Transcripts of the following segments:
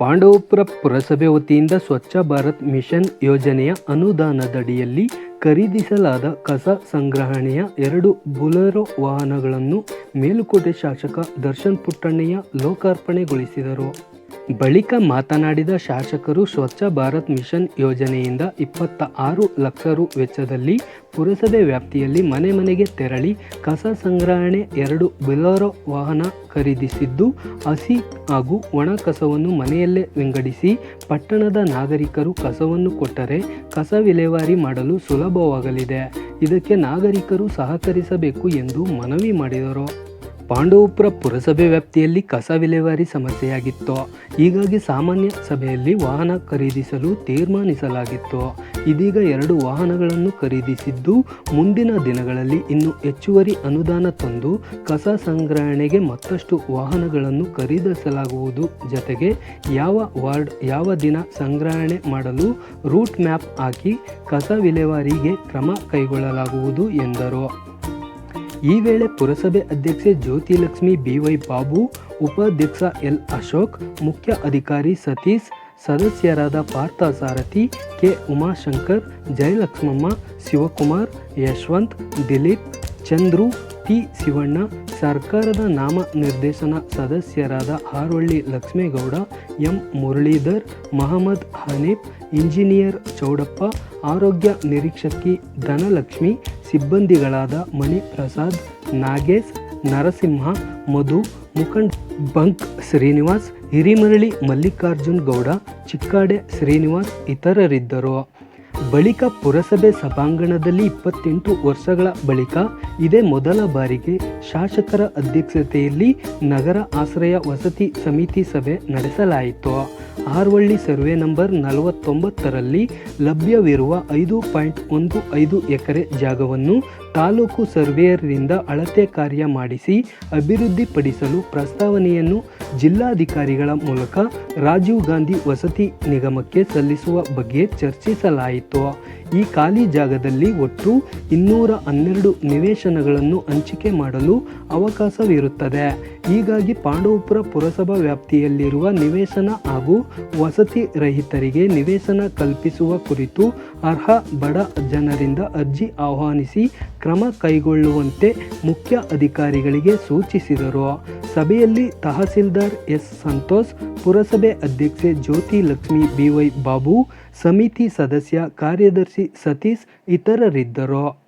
ಪಾಂಡವಪುರ ಪುರಸಭೆ ವತಿಯಿಂದ ಸ್ವಚ್ಛ ಭಾರತ್ ಮಿಷನ್ ಯೋಜನೆಯ ಅನುದಾನದಡಿಯಲ್ಲಿ ಖರೀದಿಸಲಾದ ಕಸ ಸಂಗ್ರಹಣೆಯ ಎರಡು ಬುಲೆರೋ ವಾಹನಗಳನ್ನು ಮೇಲುಕೋಟೆ ಶಾಸಕ ದರ್ಶನ್ ಪುಟ್ಟಣ್ಣಯ್ಯ ಲೋಕಾರ್ಪಣೆಗೊಳಿಸಿದರು. ಬಳಿಕ ಮಾತನಾಡಿದ ಶಾಸಕರು ಸ್ವಚ್ಛ ಭಾರತ್ ಮಿಷನ್ ಯೋಜನೆಯಿಂದ ಇಪ್ಪತ್ತ ಆರು ಲಕ್ಷ ರು ವೆಚ್ಚದಲ್ಲಿ ಪುರಸಭೆ ವ್ಯಾಪ್ತಿಯಲ್ಲಿ ಮನೆ ಮನೆಗೆ ತೆರಳಿ ಕಸ ಸಂಗ್ರಹಣೆ ಎರಡು ಬಿಲೋರೋ ವಾಹನ ಖರೀದಿಸಿದ್ದು, ಹಸಿ ಹಾಗೂ ಒಣ ಕಸವನ್ನು ಮನೆಯಲ್ಲೇ ವಿಂಗಡಿಸಿ ಪಟ್ಟಣದ ನಾಗರಿಕರು ಕಸವನ್ನು ಕೊಟ್ಟರೆ ಕಸ ವಿಲೇವಾರಿ ಮಾಡಲು ಸುಲಭವಾಗಲಿದೆ. ಇದಕ್ಕೆ ನಾಗರಿಕರು ಸಹಕರಿಸಬೇಕು ಎಂದು ಮನವಿ ಮಾಡಿದರು. ಪಾಂಡವಪುರ ಪುರಸಭೆ ವ್ಯಾಪ್ತಿಯಲ್ಲಿ ಕಸ ವಿಲೇವಾರಿ ಸಮಸ್ಯೆಯಾಗಿತ್ತು. ಹೀಗಾಗಿ ಸಾಮಾನ್ಯ ಸಭೆಯಲ್ಲಿ ವಾಹನ ಖರೀದಿಸಲು ತೀರ್ಮಾನಿಸಲಾಗಿತ್ತು. ಇದೀಗ ಎರಡು ವಾಹನಗಳನ್ನು ಖರೀದಿಸಿದ್ದು, ಮುಂದಿನ ದಿನಗಳಲ್ಲಿ ಇನ್ನು ಹೆಚ್ಚುವರಿ ಅನುದಾನ ತಂದು ಕಸ ಸಂಗ್ರಹಣೆಗೆ ಮತ್ತಷ್ಟು ವಾಹನಗಳನ್ನು ಖರೀದಿಸಲಾಗುವುದು. ಜತೆಗೆ ಯಾವ ವಾರ್ಡ್, ಯಾವ ದಿನ ಸಂಗ್ರಹಣೆ ಮಾಡಲು ರೂಟ್ ಮ್ಯಾಪ್ ಹಾಕಿ ಕಸ ವಿಲೇವಾರಿಗೆ ಕ್ರಮ ಕೈಗೊಳ್ಳಲಾಗುವುದು ಎಂದರು. ಈ ವೇಳೆ ಪುರಸಭೆ ಅಧ್ಯಕ್ಷೆ ಜ್ಯೋತಿಲಕ್ಷ್ಮಿ ಬಿವೈ ಬಾಬು, ಉಪಾಧ್ಯಕ್ಷ ಎಲ್ ಅಶೋಕ್, ಮುಖ್ಯ ಅಧಿಕಾರಿ ಸತೀಶ್, ಸದಸ್ಯರಾದ ಪಾರ್ಥ ಸಾರಥಿ, ಕೆ ಉಮಾಶಂಕರ್, ಜಯಲಕ್ಷ್ಮಮ್ಮ, ಶಿವಕುಮಾರ್, ಯಶವಂತ್, ದಿಲೀಪ್, ಚಂದ್ರು ಟಿ ಶಿವಣ್ಣ, ಸರ್ಕಾರದ ನಾಮ ನಿರ್ದೇಶನ ಸದಸ್ಯರಾದ ಆರೊಳ್ಳಿ ಲಕ್ಷ್ಮೇಗೌಡ, ಎಂ ಮುರಳೀಧರ್ ಮಹಮ್ಮದ್ ಹನೀಫ್, ಇಂಜಿನಿಯರ್ ಚೌಡಪ್ಪ, ಆರೋಗ್ಯ ನಿರೀಕ್ಷಕಿ ಧನಲಕ್ಷ್ಮಿ, ಸಿಬ್ಬಂದಿಗಳಾದ ಮಣಿಪ್ರಸಾದ್, ನಾಗೇಶ್, ನರಸಿಂಹ, ಮಧು ಮುಖಂಡ್ ಬಂಕ್ ಶ್ರೀನಿವಾಸ್, ಹಿರಿಮರಳಿ ಮಲ್ಲಿಕಾರ್ಜುನ್ ಗೌಡ, ಚಿಕ್ಕಾಡೆ ಶ್ರೀನಿವಾಸ್ ಇತರರಿದ್ದರು. ಬಳಿಕ ಪುರಸಭೆ ಸಭಾಂಗಣದಲ್ಲಿ ಇಪ್ಪತ್ತೆಂಟು ವರ್ಷಗಳ ಬಳಿಕ ಇದೇ ಮೊದಲ ಬಾರಿಗೆ ಶಾಸಕರ ಅಧ್ಯಕ್ಷತೆಯಲ್ಲಿ ನಗರ ಆಶ್ರಯ ವಸತಿ ಸಮಿತಿ ಸಭೆ ನಡೆಸಲಾಯಿತು. ಆರ್ವಳ್ಳಿ ಸರ್ವೆ ನಂಬರ್ ನಲವತ್ತೊಂಬತ್ತರಲ್ಲಿ ಲಭ್ಯವಿರುವ ಐದು ಪಾಯಿಂಟ್ ಒಂದು ಐದು ಎಕರೆ ಜಾಗವನ್ನು ತಾಲೂಕು ಸರ್ವೇಯರ್ರಿಂದ ಅಳತೆ ಕಾರ್ಯ ಮಾಡಿಸಿ ಅಭಿವೃದ್ಧಿಪಡಿಸಲು ಪ್ರಸ್ತಾವನೆಯನ್ನು ಜಿಲ್ಲಾಧಿಕಾರಿಗಳ ಮೂಲಕ ರಾಜೀವ್ ಗಾಂಧಿ ವಸತಿ ನಿಗಮಕ್ಕೆ ಸಲ್ಲಿಸುವ ಬಗ್ಗೆ ಚರ್ಚಿಸಲಾಯಿತು. ಈ ಖಾಲಿ ಜಾಗದಲ್ಲಿ ಒಟ್ಟು ಇನ್ನೂರ ಹನ್ನೆರಡು ನಿವೇಶನಗಳನ್ನು ಹಂಚಿಕೆ ಮಾಡಲು ಅವಕಾಶವಿರುತ್ತದೆ. ಹೀಗಾಗಿ ಪಾಂಡವಪುರ ಪುರಸಭಾ ವ್ಯಾಪ್ತಿಯಲ್ಲಿರುವ ನಿವೇಶನ ಹಾಗೂ ವಸತಿ ರಹಿತರಿಗೆ ನಿವೇಶನ ಕಲ್ಪಿಸುವ ಕುರಿತು ಅರ್ಹ ಬಡ ಜನರಿಂದ ಅರ್ಜಿ ಆಹ್ವಾನಿಸಿ ಕ್ರಮ ಕೈಗೊಳ್ಳುವಂತೆ ಮುಖ್ಯ ಅಧಿಕಾರಿಗಳಿಗೆ ಸೂಚಿಸಿದರು. ಸಭೆಯಲ್ಲಿ ತಹಸೀಲ್ದಾರ್ ಎಸ್. ಸಂತೋಷ್, ಪುರಸಭೆ ಅಧ್ಯಕ್ಷೆ ಜ್ಯೋತಿ ಲಕ್ಷ್ಮಿ ಬಿವೈ ಬಾಬು, ಸಮಿತಿ ಸದಸ್ಯ ಕಾರ್ಯದರ್ಶಿ ಸತೀಶ್ ಇತರರಿದ್ದರು.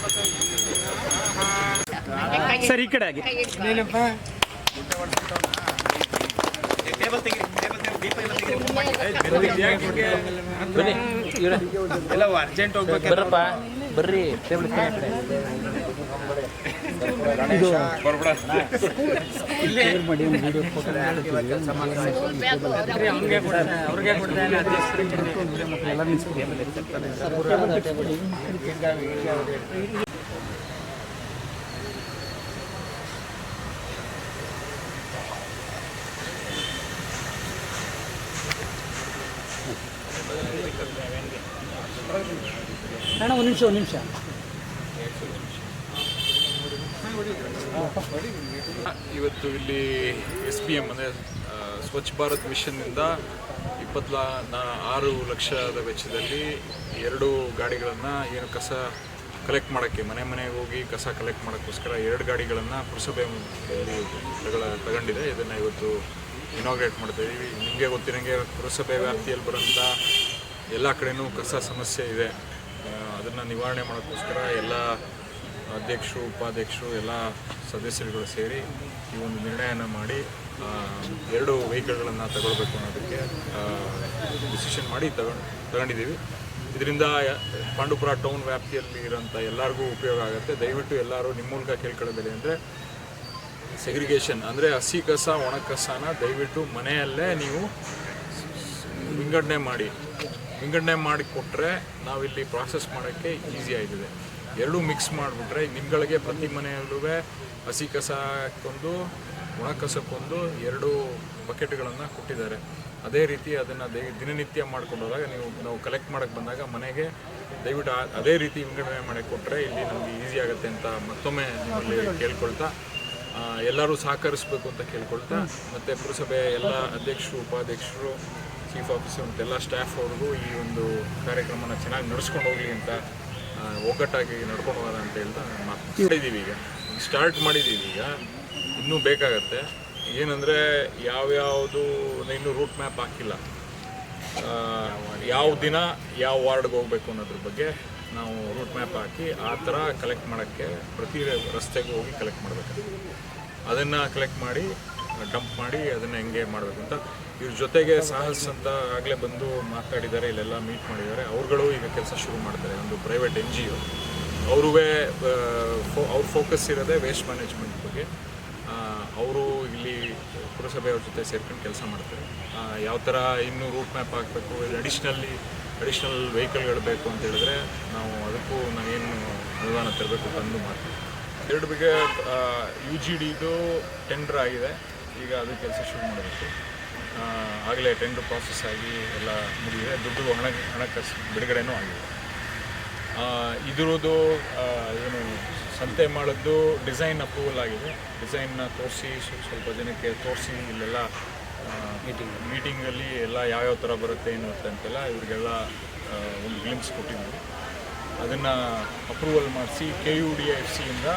ಸರ್ ಈ ಕಡೆ ಆಗಿ ಎಲ್ಲ ಅರ್ಜೆಂಟ್ ಹೋಗ್ಬೇಕು ಬರಪ್ಪ ಬರ್ರಿ ಟೇಬಲ್ ಒಂದು ನಿಮಿಷ ಒಂದು ನಿಮಿಷ. ಇವತ್ತು ಇಲ್ಲಿ ಎಸ್ ಪಿ ಎಂ ಅಂದರೆ ಸ್ವಚ್ಛ ಭಾರತ್ ಮಿಷನ್ನಿಂದ ಇಪ್ಪತ್ಲ, ನಾ, ಆರು ಲಕ್ಷದ ವೆಚ್ಚದಲ್ಲಿ ಎರಡು ಗಾಡಿಗಳನ್ನು ಏನು ಕಸ ಕಲೆಕ್ಟ್ ಮಾಡೋಕ್ಕೆ, ಮನೆ ಮನೆಗೆ ಹೋಗಿ ಕಸ ಕಲೆಕ್ಟ್ ಮಾಡೋಕ್ಕೋಸ್ಕರ ಎರಡು ಗಾಡಿಗಳನ್ನು ಪುರಸಭೆ ತಗೊಂಡಿದೆ. ಇದನ್ನು ಇವತ್ತು ಇನಾಗ್ರೇಟ್ ಮಾಡ್ತಾ ಇದ್ದೀವಿ ನಿಮಗೆ ಗೊತ್ತಿರಂಗೆ ಪುರಸಭೆ ವ್ಯಾಪ್ತಿಯಲ್ಲಿ ಬರೋಂಥ ಎಲ್ಲ ಕಡೆಯೂ ಕಸ ಸಮಸ್ಯೆ ಇದೆ. ಅದನ್ನು ನಿವಾರಣೆ ಮಾಡೋಕ್ಕೋಸ್ಕರ ಎಲ್ಲ ಅಧ್ಯಕ್ಷರು, ಉಪಾಧ್ಯಕ್ಷರು, ಎಲ್ಲ ಸದಸ್ಯರುಗಳು ಸೇರಿ ಈ ಒಂದು ನಿರ್ಣಯನ ಮಾಡಿ ಎರಡು ವೆಹಿಕಲ್ಗಳನ್ನು ತಗೊಳ್ಬೇಕು ಅನ್ನೋದಕ್ಕೆ ಡಿಸಿಷನ್ ಮಾಡಿ ತಗೊಂಡು, ತಗೊಂಡಿದ್ದೀವಿ. ಇದರಿಂದ ಪಾಂಡುಪುರ ಟೌನ್ ವ್ಯಾಪ್ತಿಯಲ್ಲಿ ಇರೋಂಥ ಎಲ್ಲರಿಗೂ ಉಪಯೋಗ ಆಗುತ್ತೆ. ದಯವಿಟ್ಟು ಎಲ್ಲರೂ ನಿಮ್ಮ ಮೂಲಕ ಕೇಳ್ಕೊಳ್ಳೋದಿಲ್ಲ ಅಂದರೆ ಸೆಗ್ರಿಗೇಷನ್ ಅಂದರೆ ಹಸಿ ಕಸ ಒಣ ಕಸನ ದಯವಿಟ್ಟು ಮನೆಯಲ್ಲೇ ನೀವು ವಿಂಗಡಣೆ ಮಾಡಿ. ವಿಂಗಡಣೆ ಮಾಡಿ ಕೊಟ್ಟರೆ ನಾವಿಲ್ಲಿ ಪ್ರಾಸೆಸ್ ಮಾಡೋಕ್ಕೆ ಈಸಿ ಆಗಿದೆ. ಎರಡೂ ಮಿಕ್ಸ್ ಮಾಡಿಬಿಟ್ರೆ ನಿಮ್ಗಳಿಗೆ ಪ್ರತಿ ಮನೆಯಲ್ಲೂ ಹಸಿ ಕಸಕ್ಕೊಂದು ಒಣ ಕಸಕ್ಕೊಂದು ಎರಡು ಬಕೆಟ್ಗಳನ್ನು ಕೊಟ್ಟಿದ್ದಾರೆ. ಅದೇ ರೀತಿ ಅದನ್ನು ದಿನನಿತ್ಯ ಮಾಡ್ಕೊಂಡು ಹೋದಾಗ ನೀವು, ನಾವು ಕಲೆಕ್ಟ್ ಮಾಡೋಕ್ಕೆ ಬಂದಾಗ ಮನೆಗೆ ದಯವಿಟ್ಟು ಅದೇ ರೀತಿ ವಿಂಗಡಣೆ ಮಾಡಿ ಕೊಟ್ಟರೆ ಇಲ್ಲಿ ನಮಗೆ ಈಸಿ ಆಗುತ್ತೆ ಅಂತ ಮತ್ತೊಮ್ಮೆ ನಿಮ್ಮಲ್ಲಿ ಕೇಳ್ಕೊಳ್ತಾ ಎಲ್ಲರೂ ಸಹಕರಿಸಬೇಕು ಅಂತ ಕೇಳ್ಕೊಳ್ತಾ, ಮತ್ತು ಪುರಸಭೆ ಎಲ್ಲ ಅಧ್ಯಕ್ಷರು, ಉಪಾಧ್ಯಕ್ಷರು ಚೀಫ್ ಆಫೀಸರ್ ಮತ್ತು ಎಲ್ಲ ಸ್ಟಾಫ್ ಅವ್ರಿಗೂ ಈ ಒಂದು ಕಾರ್ಯಕ್ರಮನ ಚೆನ್ನಾಗಿ ನಡೆಸ್ಕೊಂಡು ಹೋಗಲಿ ಅಂತ ಒಗ್ಗಟ್ಟಾಗಿ ನಡ್ಕೊಂಡು ಹೋಗೋಣ ಅಂತ ಹೇಳ್ತಾ ಮಾತು ಮಾಡಿದ್ದೀವಿ ಈಗ. ಸ್ಟಾರ್ಟ್ ಮಾಡಿದ್ದೀವಿ ಈಗ. ಇನ್ನೂ ಬೇಕಾಗತ್ತೆ. ಏನಂದರೆ ಯಾವ್ಯಾವುದು ಇನ್ನೂ ರೂಟ್ ಮ್ಯಾಪ್ ಹಾಕಿಲ್ಲ. ಯಾವ ದಿನ ಯಾವ ವಾರ್ಡ್ಗೆ ಹೋಗಬೇಕು ಅನ್ನೋದ್ರ ಬಗ್ಗೆ ನಾವು ರೂಟ್ ಮ್ಯಾಪ್ ಹಾಕಿ ಆ ಥರ ಕಲೆಕ್ಟ್ ಮಾಡೋಕ್ಕೆ ಪ್ರತಿ ರಸ್ತೆಗೂ ಹೋಗಿ ಕಲೆಕ್ಟ್ ಮಾಡಬೇಕು. ಅದನ್ನು ಕಲೆಕ್ಟ್ ಮಾಡಿ ಡಂಪ್ ಮಾಡಿ ಅದನ್ನು ಹೆಂಗೆ ಮಾಡಬೇಕು ಅಂತ ಇವ್ರ ಜೊತೆಗೆ ಸಾಹಸ್ ಅಂತ ಆಗಲೇ ಬಂದು ಮಾತಾಡಿದ್ದಾರೆ, ಇಲ್ಲೆಲ್ಲ ಮೀಟ್ ಮಾಡಿದ್ದಾರೆ. ಅವ್ರುಗಳು ಈಗ ಕೆಲಸ ಶುರು ಮಾಡ್ತಾರೆ, ಒಂದು ಪ್ರೈವೇಟ್ ಎನ್ ಜಿ ಒ ಅವ್ರೂ ಅವ್ರ ಫೋಕಸ್ ಇರೋದೇ ವೇಸ್ಟ್ ಮ್ಯಾನೇಜ್ಮೆಂಟ್ ಬಗ್ಗೆ. ಅವರು ಇಲ್ಲಿ ಪುರಸಭೆಯವ್ರ ಜೊತೆ ಸೇರ್ಕೊಂಡು ಕೆಲಸ ಮಾಡ್ತಾರೆ. ಯಾವ ಥರ ಇನ್ನೂ ರೂಟ್ ಮ್ಯಾಪ್ ಹಾಕಬೇಕು ಅಡಿಷ್ನಲ್ಲಿ ಅಡಿಷ್ನಲ್ ವೆಹಿಕಲ್ಗಳು ಬೇಕು ಅಂತ ಹೇಳಿದ್ರೆ ನಾವು ಅದಕ್ಕೂ ನಾವೇನು ಅನುದಾನ ತರಬೇಕು ತಂದು ಮಾಡ್ತೀವಿ. ಎರಡು ಬಗ್ಗೆ ಯು ಜಿ ಡಿದು ಟೆಂಡರ್ ಆಗಿದೆ. ಈಗ ಅದು ಕೆಲಸ ಶುರು ಮಾಡಬೇಕು ಆಗಲೇ ಟೆಂಡರ್ ಪ್ರಾಸೆಸ್ ಆಗಿ ಎಲ್ಲ ಮುಗಿದಿದೆ. ದುಡ್ಡು ಹಣ ಹಣಕಾಸು ಬಿಡುಗಡೆನೂ ಆಗಿದೆ. ಇದ್ರದ್ದು ಏನು ಸಂತೆ ಮಾಡೋದು ಡಿಸೈನ್ ಅಪ್ರೂವಲ್ ಆಗಿದೆ. ಡಿಸೈನ್ನ ತೋರಿಸಿ ಸ್ವಲ್ಪ ಜನಕ್ಕೆ ತೋರಿಸಿ ಇಲ್ಲೆಲ್ಲ ಮೀಟಿಂಗ್ ಮೀಟಿಂಗಲ್ಲಿ ಎಲ್ಲ ಯಾವ್ಯಾವ ಥರ ಬರುತ್ತೆ ಏನು ಬರುತ್ತೆ ಅಂತೆಲ್ಲ ಇವರಿಗೆಲ್ಲ ಒಂದು ಗ್ಲಿಮ್ಸ್ ಕೊಟ್ಟಿದ್ವಿ ಅದನ್ನು ಅಪ್ರೂವಲ್ ಮಾಡಿಸಿ ಕೆ ಯು ಡಿ ಎಫ್ ಸಿಯಿಂದ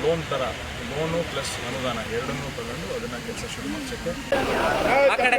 ಲೋನ್ ಥರ ಲೋನು ಪ್ಲಸ್ ಅನುದಾನ ಎರಡನ್ನೂ ತಗೊಂಡು ಅದನ್ನು ಕೆಲಸ ಶುರು ಮಾಡಿಸೋಕ್ಕೆ. ಆ ಕಡೆ